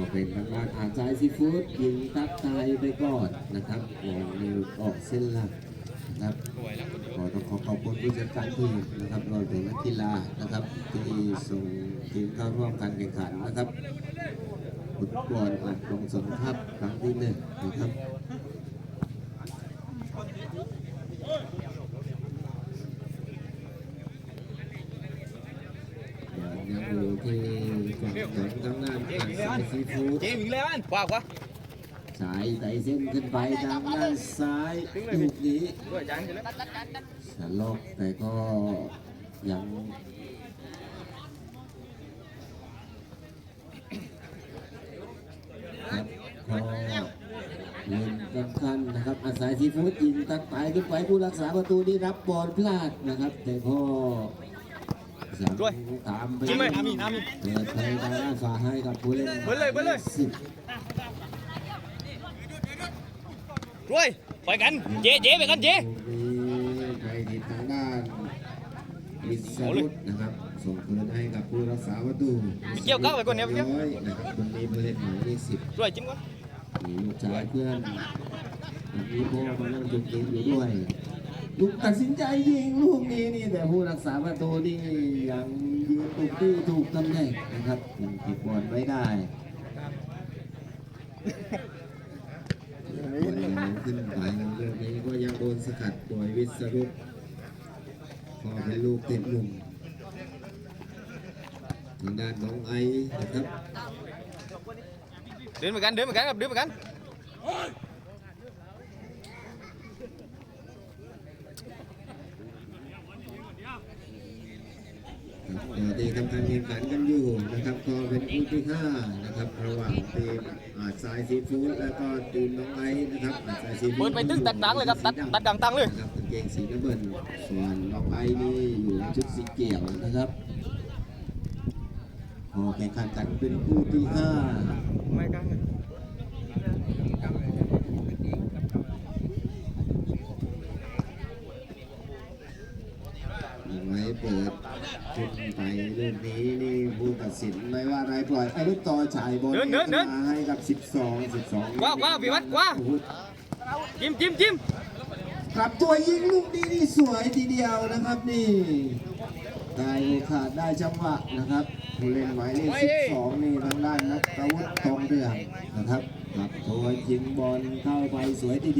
็เป็นทางด้านอาจารย์ซีฟู้ดยิงตัดตายไปก่อนนะครับก่อนนิวออกเส้นหลักนะครับขอต้องขอขอบคุณผู้จัดการทีมนะครับรวมถึงนักกีฬานะครับที่ส่งทีมเข้าร่วมการแข่งขันนะครับฟุตบอลอัดลงสนครับครั้งที่หนึ่งนะครับ ยังอยู่ที่ฝั่งของทางด้านฝั่งสายซีฟู้ดเจมอีกแล้วอันว้าววะสายไต่เส้นขึ้นไปทางด้านซ้ายลูกนี้ด้วยจานเลยฉลอกแต่ก็ยังครับพอเล่นสำคัญนะครับ อาศัยซีฟู้ดยิงตัดไปขึ้นไปผู้รักษาประตูนี่รับบอลพลาดนะครับ แต่ก็สามตามไปจิ้มไหมน้ำมีน้ำมีเปิดเพล งทางด้านฝาให้กับผู้เล่นเบิดเลยเบิดเลยสิบด้วยไปกันเจเจไปกันเจลูกนี้ไปติดทางด้านอิสรุตนะครับส่งคืนให้กับผู้รักษาประตูเกี่ยวก้าวไปก่อนเนี่ยเมื่อกี้ร้อยนะครับคนนี้ผู้เล่นหมายเลขสิบด้วยจิ้มก่อนมีลูกชายเพื่อนมีพ่อมานั่งจุกจิกอยู่ด้วย ลูกตัดสินใจยิงลูกนี้นี่แต่ผู้รักษาประตูนี่ยังยืนถูกที่ถูกตำแหน่งนะครับยังเก็บบอลไว้ได้บอลยังขึ้นไปเรื่องนี้ก็ยังโดนสกัดโดยวิสรุตพอเป็นลูกเต็มมุมทางด้านน้องไอนะครับเดินไปกันเดินไปกันครับเดินไปกัน ดี๋ยวตีทำการแข่งขันกันอยู่นะครับ ก็เป็นคู่ที่ห้านะครับ ระหว่างทีมอาจทรายซีฟู้ดแล้วก็ทีมน้องไอซ์นะครับอาจทรายซีฟู้เปิดดไปตึ้งตัดดังเลยครับตัดตัดดังตังเลยนะครับกางเกงสีน้ำเงินส่วนน้องไอซ์นี่อยู่ในชุดสีเขียวนะครับพอแข่งขันกันเป็นคู่ที่ห้าไม่กัง น้องไอซ์เปิดขึ้นไปลูกนี้นี่ผู้ตัดสินไม่ว่าอะไรปล่อยไอ้ลูกต่อฉายบอลมาให้กับ 12 12ว้าวว้าวพี่วัดว้าวจิ้มจิ้มจิ้มกลับตัวยิงลูกนี้นี่สวยทีเดียวนะครับนี่ได้โอกาสได้จังหวะนะครับผู้เล่นหมายเลข12 นี่ทางด้านนักตะวุฒิทองเรืองนะครับกลับตัวยิงบอลเข้าไปสวยทีเดียว